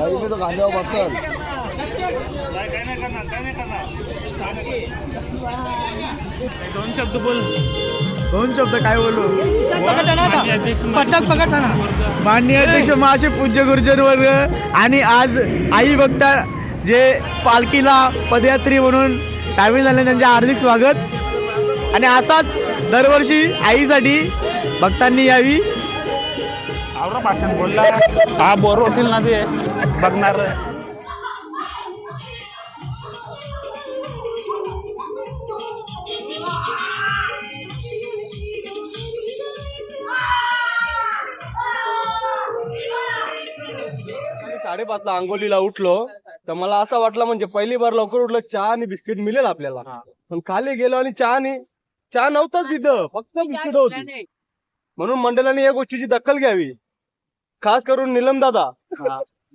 काही तो खांद्यावर बसल. दोन शब्द बोल. दोन शब्द काय बोलू? माननीय अध्यक्ष माननीय अध्यक्ष महाशय पूज्य गुरुजन वर्ग आणि आज आई बघता जे पालखीला पदयात्री म्हणून सामील झाले त्यांचे हार्दिक स्वागत. आणि असाच दरवर्षी आईसाठी भक्तांनी यावी. भाषण बोलला. हा बोर होतील ना ते. बघणार. साडेपाचला आंघोलीला उठलो तर मला असं वाटलं म्हणजे पहिली बार लवकर उठलं चहा आणि बिस्किट मिळेल आपल्याला. पण खाली गेलो आणि चहा आणि चहा नव्हताच तिथं फक्त बिस्किट होती. म्हणून मंडळाने या गोष्टीची दखल घ्यावी. खास करून निलम दादा.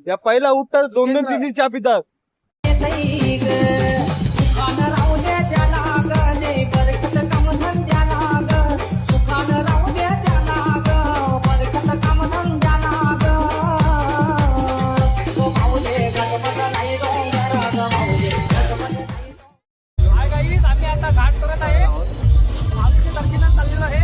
या पहिला उठतात दोन दोन तीन तीन चहा पितात. आम्ही आता घाट करत आहे. माऊलीच्या दर्शनात चाललेलो आहे.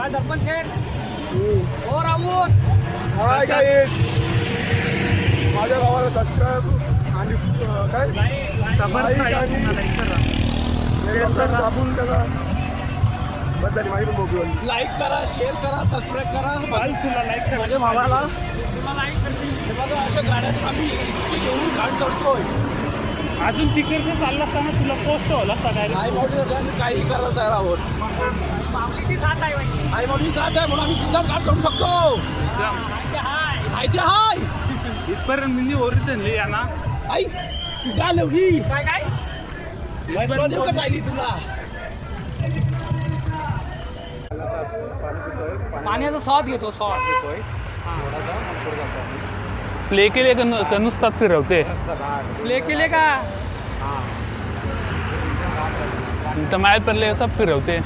काय दर्पण शेठ? हो राहून हाय गाईज माझ्या गावाला सबस्क्राईब आणि अं, काय? करा. शेअर दाबून त्याला बस झाली माहिती पण बघू लाईक करा शेअर करा सबस्क्राईब करा. तुला लाईक करा माझ्या भावाला. तुला लाईक करतील हे बघा अशा गाड्यात आम्ही इतकी घेऊन घाट करतोय अजून तिकडचं चाललं असताना तुला पोस्ट होला असता काय आई माऊली काही करायला तयार आहोत माऊलीची साथ आहे आई माऊली साथ आहे म्हणून आम्ही बिंदास घाट करू शकतो. माहिती हाय इथपर्यंत मी ओरिजिनल या ना आई काय लवली. काय काय? तुला देऊ का पाहिली तुला? पाण्याचा स्वाद घेतो स्वाद घेतोय. प्ले केले का नु- का नुसतात फिरवते प्ले केले का तर मायात पडले असं फिरवते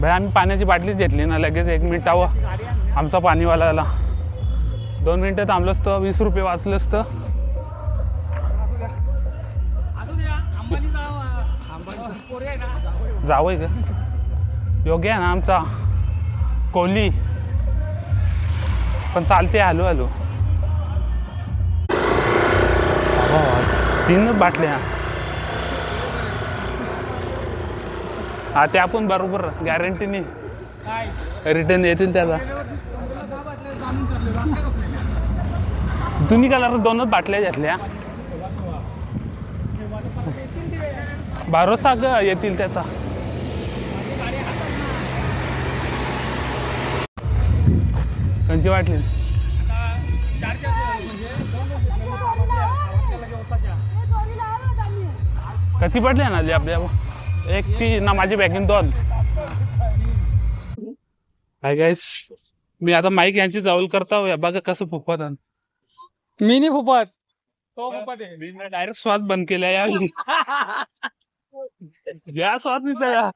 भाई आम्ही पाण्याची बाटलीच घेतली ना लगेच एक मिनिटावं आमचा पाणीवाला आला दोन मिनटं थांबलं असतं वीस रुपये वाचलं असतं। जावा पोरे का योग्य आहे ना आमचा. कोहली. पण चालते हॅलो हॅलो. तीन बाटल्या. हा ते आपण बरोबर गॅरंटीने रिटर्न येतील त्याला. तुम्ही कलर दोनच बाटल्या घेतल्या. भरोसा येतील त्याचा. कंची वाटली? चार चार म्हणजे दोन किती पडले ना जे आपल्या एक ती ना माझी बॅगिंग दोन. हाय गाईस मी आता माईक यांची जवळ करता हो बघा कसं फुफत मिनी फुफत. तो फुफत आहे. मी डायरेक्ट स्वाद बंद केला या. या स्वाद मी त्याला.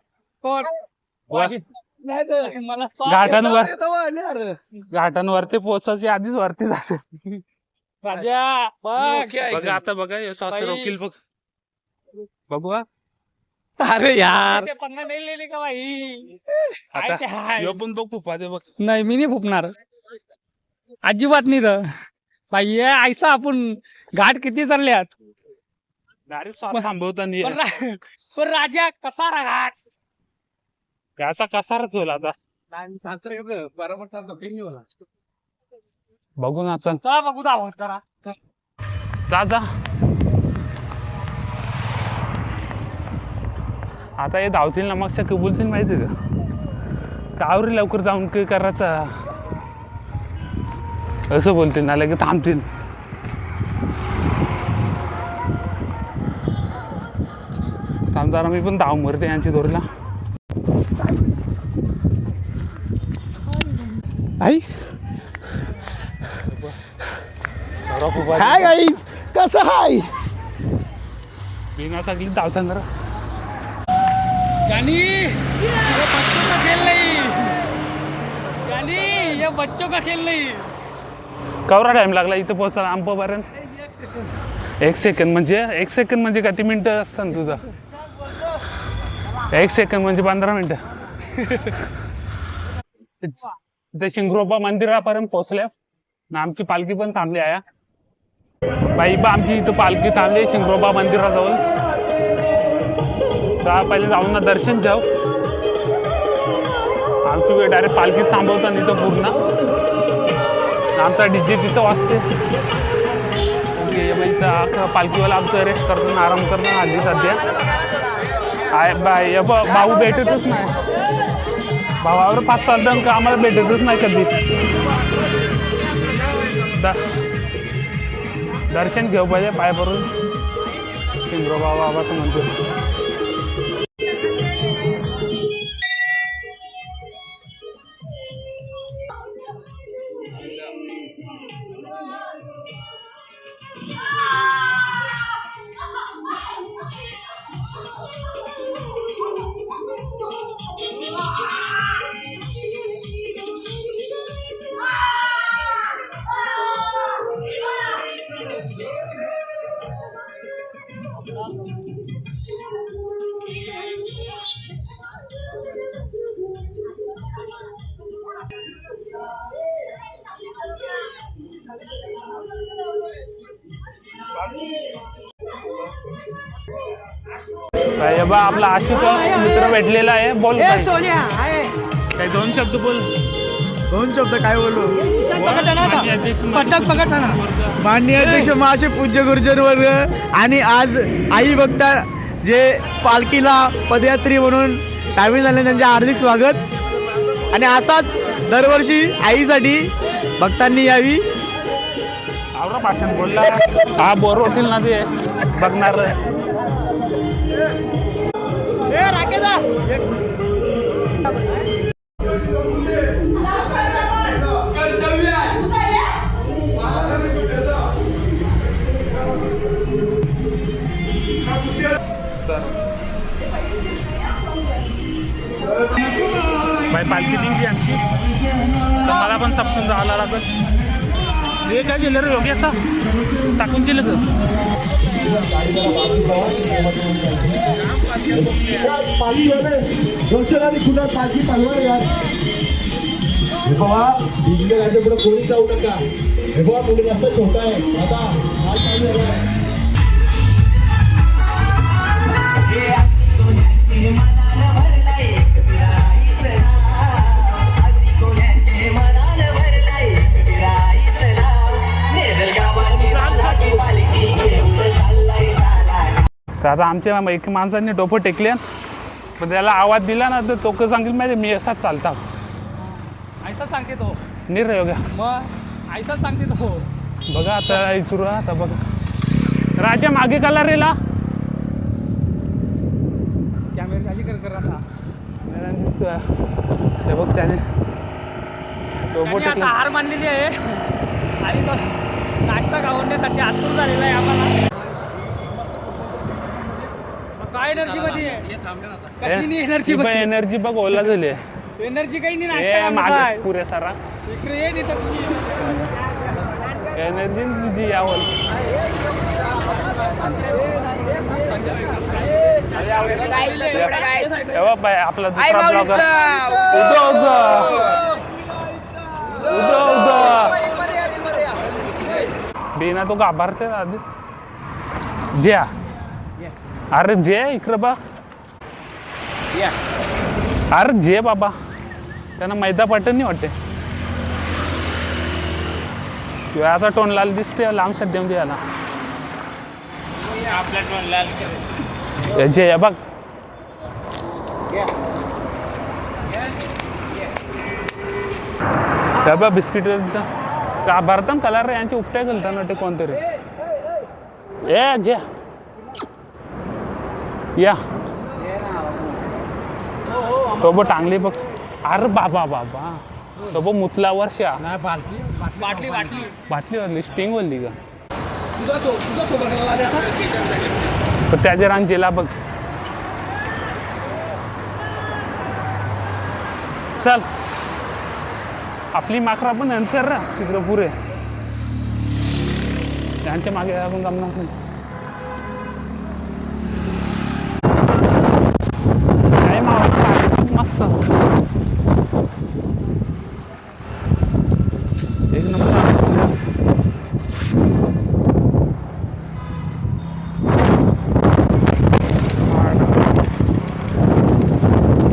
नाही मला घाटांवर. घाटांवरती पोचायची आधीच वरती जाते राजा बघ. बघा आता बघा हे सासर बाई. वकील बघ. बघू हा. अरे यार. पंगा नाही लिहिली का बाई? आता पण बघ फुफा दे बघ. नाही मी नाही फुकणार अजिबात नाही तर. बाई ऐसा आपण घाट किती चालल्यात? डायरेक्ट थांबवताना. पण रा- पण राजा कसा रा घाट याचा कसा ठेवला आता. बघू ना चल चला बघू दावत करा जा. जा आता हे धावतील ना मग शक्य बोलतील माहिती का? कावरी लवकर जाऊन काही करायचं? असं बोलतील ना लगेच थांबतील. थांब जरा मी पण धाव मरते यांची दोरीला आई. हाय गाईस कसं हाय? बिना सगळी धावताना जानी ये बच्चों का खेल नहीं जानी ये बच्चों का खेल नहीं कवरा टाइम लागला इथं पोहोचायला आंबापर्यंत एक सेकंद म्हणजे एक सेकंद म्हणजे किती मिनटं असतं ना तुझं? एक सेकंद म्हणजे पंधरा मिनटं. ते शिंगरोबा मंदिरापर्यंत पोहोचल्या. ना आमची पालखी पण थांबली आहे. बाई बा आमची इथं पालखी थांबली शिंगरोबा मंदिराजवळ. जा पहिले जाऊन ना दर्शन जाऊ आमची डायरेक्ट पालखी थांबवता इथं पूर्ण. आमचा डीजे तिथं वाजते म्हणजे ओके, पालखीवाला आमचं रेस्ट करतो आराम करतो हल्ली सध्या. आहे बाय भाऊ भेटतच नाही. भावावर पाच साल दन का आम्हाला भेटतच नाही कधी. द- दर्शन घेऊ पाहिजे पाय भरून. शिंगरोबा बाबाचं मंदिर काय बा आपला आशुतोष मित्र भेटलेला आहे. बोल. काही दोन शब्द बोल. दोन शब्द काय बोलू. माननीय अध्यक्ष महाशय पूज्य गुरुजन वर्ग. आणि आज आई भक्ता जे पालखीला पदयात्री म्हणून सामील झाले त्यांचे हार्दिक स्वागत. आणि असाच दरवर्षी आईसाठी भक्तांनी यावी. आवरा भाषण बोलला. हा बोर होतील ना ते. बघणार. बाई पालखी निघली आमची. तर मला पण सपसून जायला लागत हे काय केलं रे योग्य असं टाकून दिलं तर. दर्शनाने खुला पालखी पालवा यार हे बाबा डिजिटल याच्यापुढे कोणी जाऊ नका हे बाबा जास्त छोटा आहे आता चालू आहे. तर आता आमच्या एक माणसांनी डोपं टेकले पण त्याला आवाज दिला ना तर तो कसं सांगेल माहिती मी असाच चालता. ऐसा सांगते तो. नीर योग्य मग ऐसा सांगते तो. बघा आता हे सुरू आता बघा. राजा मागे कला रेला कॅमेरा कर कर आता. ते बघ त्याने. टेकला. हार मानलेली आहे. आणि तो नाश्ता गावण्यासाठी आतुर झालेला आहे आम्हाला. काय एनर्जी मध्ये? एनर्जी बघ ओला झाली एनर्जी काही नाही हे मागे पुरे सारा. इकडे ये एनर्जी तुझी यावल आपला दुसरा ब्लॉगर उदो उदो. उदो उदो. ते ना तो घाबरते आधी? ज्या. अरे जे इकडं बा. अरे जे बाबा. त्यांना मैदा पटन नाही वाटते किंवा आता टोन लाल दिसते लांब सध्या याला हे जे आहे बघ. हे बघ बिस्किट का भरतान कलर यांचे उपटे घालताना ते कोणतरी. ए जे या. तो बघ टांगली बघ. अरे बाबा बाबा. तो बघ मुतला वर्षा. बाटली बाटली बाटली वरली स्टिंग वरली का पण त्याच्या रान जेला बघ. चल. आपली माकरा पण नंतर रा तिकडं पुरे. त्यांच्या मागे आपण जमणार नाही काय मावा, काय एक नंबर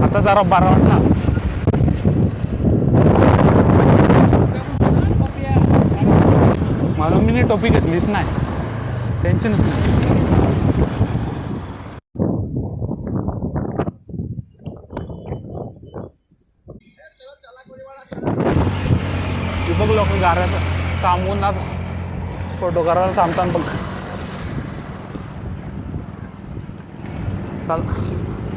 आता जरा बारा वाटला. मला मी टोपी घेतलीच नाही. टेन्शनच नाही हे बघ लोक गाऱ्यात थांबून ना फोटो करायला थांबतात बघ. चल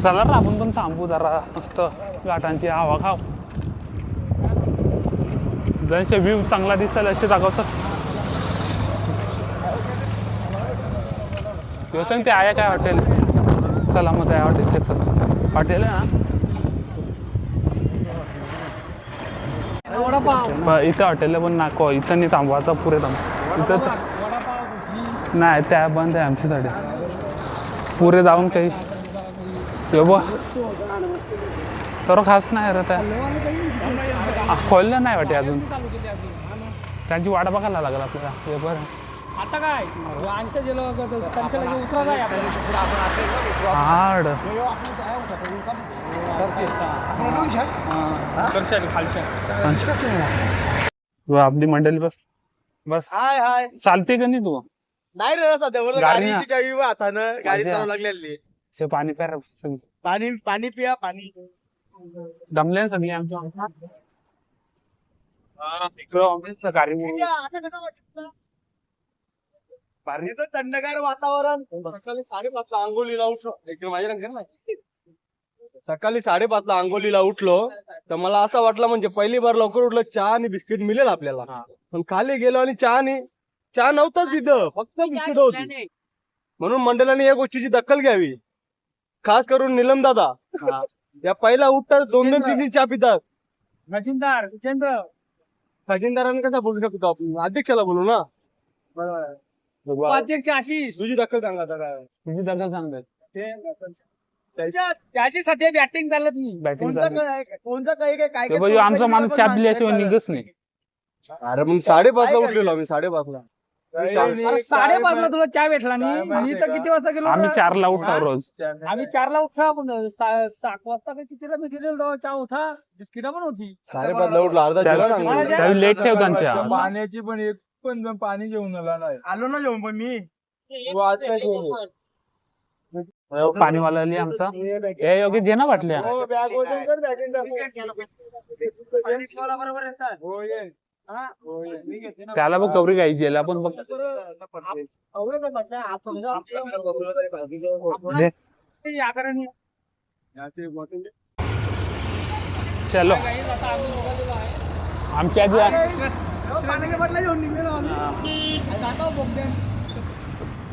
चला ना आपण पण थांबू जरा. मस्त घाटांची हवा खाव जसे व्ह्यू चांगला दिसेल असे जागावचं व्यवसाय ते आहे काय हॉटेल चला मग त्या हॉटेलचे चल. हॉटेल आहे ना ब- इथं हॉटेलला पण नाको. इथं नाही थांबवायचा पुरे थांब. इथं त- नाही त्या बंद आहे आमच्यासाठी पुरे जाऊन काही हे बघ तर खास नाही रे त्या. आ, खोललं नाही वाटे अजून. त्यांची वाट बघायला लागला आपल्याला. हे बरं. आता काय? गेलो उतरा आपल्याला. व आपली मंडळी बस. बस. हाय हाय. चालते का नाही तू? नाही रे सध्या बोल गाडी चावी हातानं गाडी. चालू लागलेली. से पाणी प्या पाणी पाणी पिया पाणी. दमले सगळी आमच्या. गाडी इथं थंडगार वातावरण. सकाळी साडेपाचला आंघोलीला उठलो. एकदम माझ्या रंग ना सकाळी साडेपाचला आंघोलीला उठलो. तर मला असं वाटलं म्हणजे पहिली बार लवकर उठलं चहा आणि बिस्किट मिळेल आपल्याला. पण खाली गेलो आणि चहा आणि चहा नव्हताच तिथं. फक्त बिस्किट होती. म्हणून मंडळाने या गोष्टीची दखल घ्यावी. खास करून निलम दादा. या पहिला उठतात दोन दोन तीन तीन चहा पितात. जितेंद्र खजिनदारांना कसा बोलू शकतो आपण? अध्यक्षाला बोलू ना? उपाध्यक्ष आशिष. तुझी दखल सांगा काय. तुझी दखल सांगतात त्याची सध्या बॅटिंग चालत नाही. बॅटिंग कोणतं काही काय आमचा माणूस चहा पिल्याशिवाय निघच नाही. अरे मग साडेपाचला उठलेलो आम्ही साडेपाचला. अरे साडेपाचला तुला चहा भेटला नाही. मी तर किती वाजता गेलो आम्ही ना? चारला उठतो रोज. आम्ही चारला उठला आपण सा- सात वाजता का कितीला मी गेलेलो चहा होता. बिस्किटा पण होती. साडेपाचला उठलो अर्धा लेट ठेव त्यांच्या पाण्याची पण एक पण पाणी घेऊन आला नाही. आलो ना जेवण पण मी. पाणीवाला आली आमचा. हे योग्य जे ना वाटल्या त्याला बघ कवरी घ्यायची याला पण बघ. चलो. आमच्या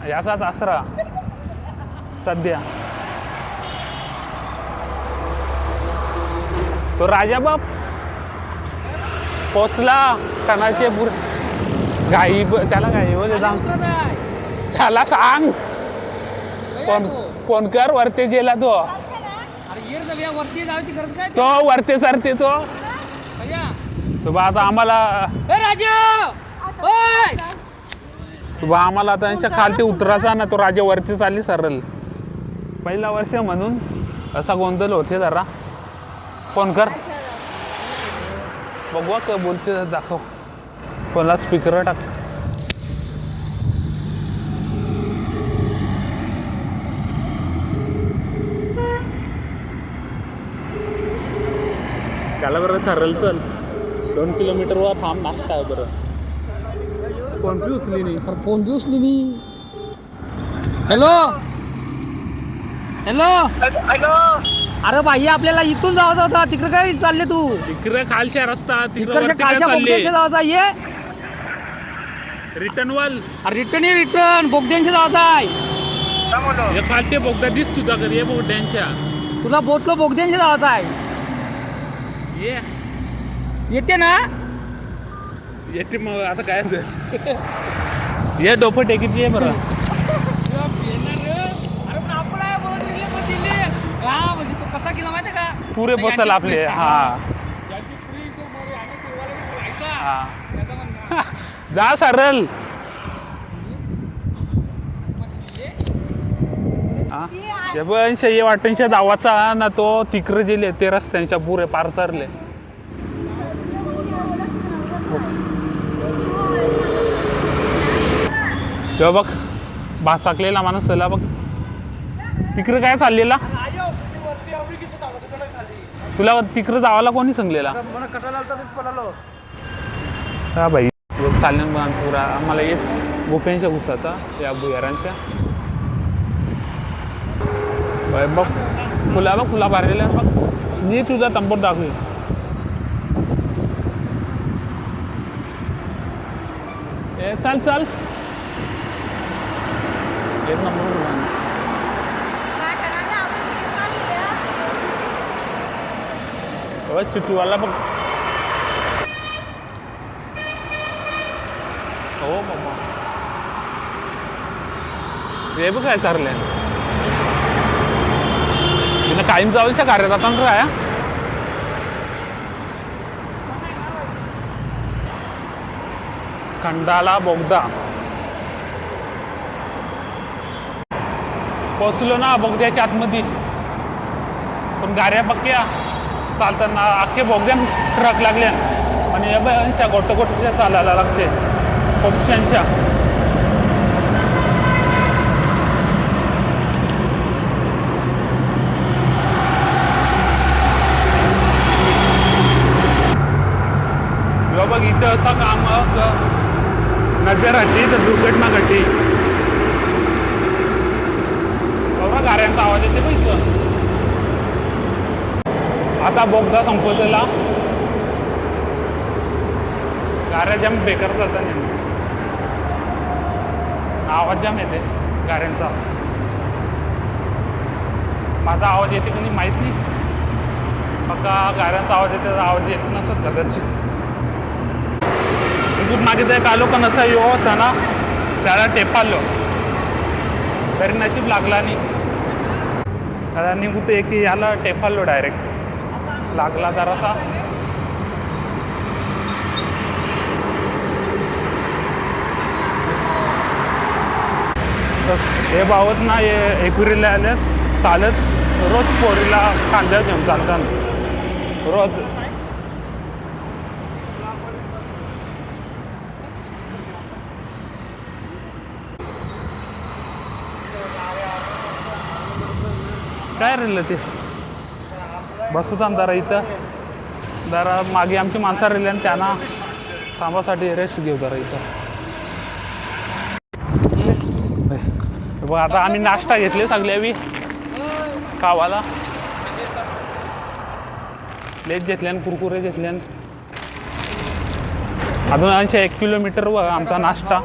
याचाच आसरा. सध्या. तो राजा बाप पोचला. टनाचे पुर गाई त्याला गाई बोल त्याला सांग. फोन फोन कर वरती गेला तो. तो वरते सरते तो. तो बा आता आम्हाला ए राजू! बा आम्हाला आता यांच्या खालती उतरायचा ना तो राजा वरती चालली सरळ. पहिला वर्ष म्हणून असा गोंधळ होते जरा. फोन कर. बघू का बोलते दाखव. कोणाला स्पीकर टाक. त्याला बरं सरळ चल. दोन किलोमीटर वर थांब नाश्ता आहे बरं. कोण बी उचली नाही फोन बी उचली मी हॅलो? हॅलो? अरे भाई आपल्याला इथून जायचं होता तिकडे काय चालले तू? इकडे खालच्या रस्ता इकडच्या कालच्या बोगद्यांच्या जायचा ये. रिटर्न वाल. रिटर्न ये रिटर्न. बोगद्यांच्या जायचा आहे हे खालते बोगदा दिस तुझा घरी ये बोगद्यांच्या. तुला बोतलो बोगद्यांच्या जायचा आहे ये. येते ना? येते मग आता काय ये डोपं टेकीत ये बरं हा म्हणजे कसा केला माहिती का पुरे बसल आपले हा. हा. जा सरळ हा? हे पण शे वाटेंच्या दावाचा ना तो तिकडे गेले ते रस्त्यांच्या पुरे पार सरले. तेव्हा बघ भासाकलेला माणूस त्याला बघ. तिकडे काय चाललेला? तुला तिकडे जावाला कोणी सांगलेला? हा भाई चालले मग पुरा. आम्हाला येच गोप्यांच्या पुस्ताचा या भुयारांच्या. बघ फुला बघ फुला भरलेल्या बघ. मी तुझा तंबोर दाखवी ए चाल चाल. एक नंबर हो चिटूवाला बघ. हो बाबा हे बघ काय चाललंय. तिने कायम जाऊच्या कार्यात. आता काय खंडाला बोगदा. पोचलो ना बोगद्याच्या आतमध्ये पण गाड्या पक्क्या चालताना अख्खे बोगद्यान ट्रक लागल्या आणि या बायांच्या गोट चालायला लागते. ऑप्शनच्या बघ इथं असं काम नजर आली तर दुर्घटना घडली गाड्यांचा आवाज येते बघ आता बोगदा संपवलेला. गाड्या जाम बेकार चालतात नेहमी आवाज जाम येते गाड्यांचा माझा आवाज येते की नाही माहीत नाही. बघा गाड्यांचा आवाज येते आवाज येत नसत कदाचित. मागे ते आलो का नसा यो होता ना त्याला टेपालो. तरी नशीब लागला नाही. आता निघते की याला टेपालो डायरेक्ट लागला जरासा. तर हे भावत ना हे एकुरीला आले चालत रोज पोरीला कांद्या घेऊन चालतात. रोज. काय राहिलं ते बसत जरा इथं. जरा मागे आमची माणसं राहिली आणि त्यांना थांबासाठी रेस्ट घेऊ जरा इथं. बघ आता आम्ही नाश्ता घेतले सगळे बी कावाला लेच घेतल्यान कुरकुरे घेतल्यान अजून ऐंशी एक किलोमीटर व आमचा नाश्ता.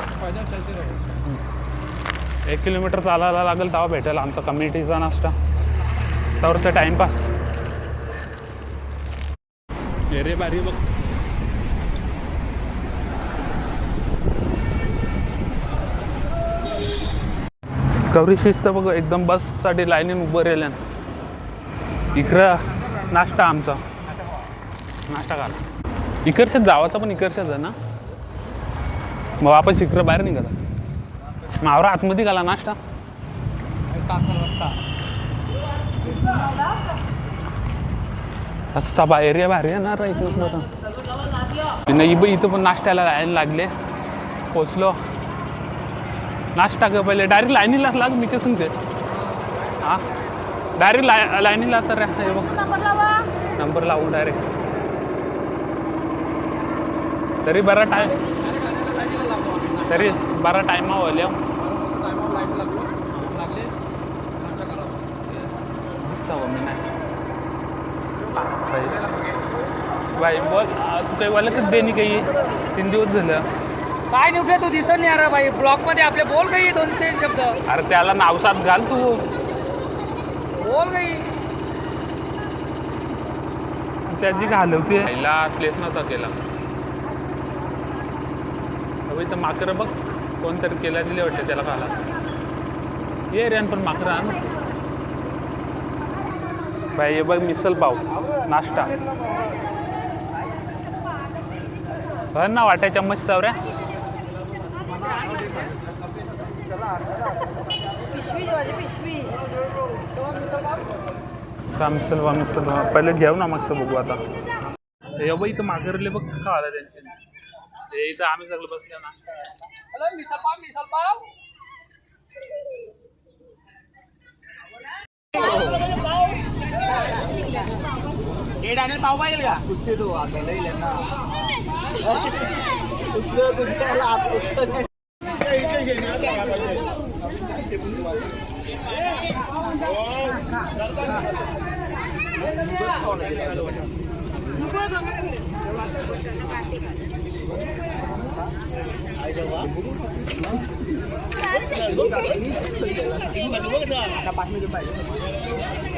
एक किलोमीटर चालायला लागेल तेव्हा भेटेल आमचा कम्युनिटीचा नाश्ता. तर टाइमपास रे बारी बघ. गौरी शिस्त बघ एकदम बससाठी लाईनीन उभं राहिल्यान. इकडं नाश्ता आमचा. नाश्ता करा. इकडच्याच जावाचा पण इकडच्याच आहे ना? मग आपण इकडं बाहेर निघाला. मावरा आतमध्ये घाला नाश्ता. रस्ता बाहेर आहे भारी आहे ना रे एक नाही बाई इथं पण नाश्त्याला लाईन लागले. पोचलो. नाश्ता का पहिले. डायरेक्ट लाईनीलाच लाग मी कसं ते हां? डायरेक्ट लाय लाईनीला तर हे बघ. नंबर लावून डायरेक्ट तरी बरा टाईम तरी बरा टायमा आवले हो दिसता मी नाही बाई बाई बोल. आ, तू काही वालकच देणी काही? तीन दिवस झालं. काय निवडे तू दिसत नाही अरे भाई ब्लॉकमध्ये आपले बोल काही दोन तीन शब्द. अरे त्याला नावसात घाल तू. बोल काही त्याची घालवते. पहिला प्लेस नव्हता केला. अहो इथं माकरं बघ. कोणतरी केला दिले वाटते त्याला खाला ये रे पण माकरं बाई हे बघ मिसल पाव नाश्ता. हो ना वाटायच्या मस्त रे का मिसल बा मिसल बा. पहिले घेऊ ना मस्त बघू आता. हे बघ इथं मागरले बघ का आला त्यांचे. हे इथं आम्ही सगळं बसले ना हॅलो मिसल पाव मिसल पाव. ఏడు అనేది బాబాయ్ కుస్తీడు అసలు Dapat minum aja.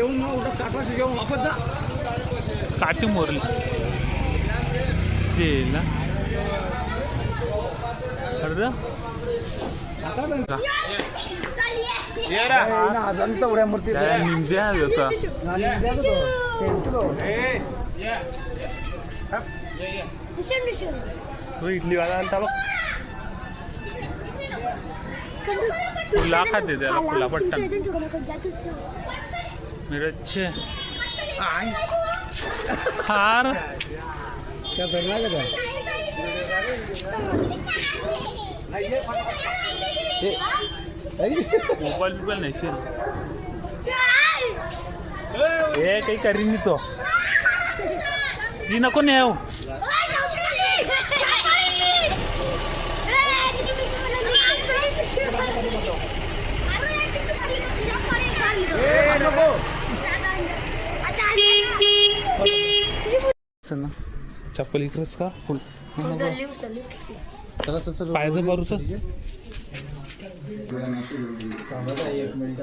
आहे रेवून उठत काटवाशी घेऊन वापस जा. काठी मोरली. जेल निंजा होता तो इडली वाला आलता बघ फुला खाते त्याला फुला पट्टा मिरचे हार. मोबाईल बिबाईल नाही शेल हे काही करीन तो. ती नको नेव चल. ना चप्पल इकडेच का? उचलली उचलली सर एक मिनिट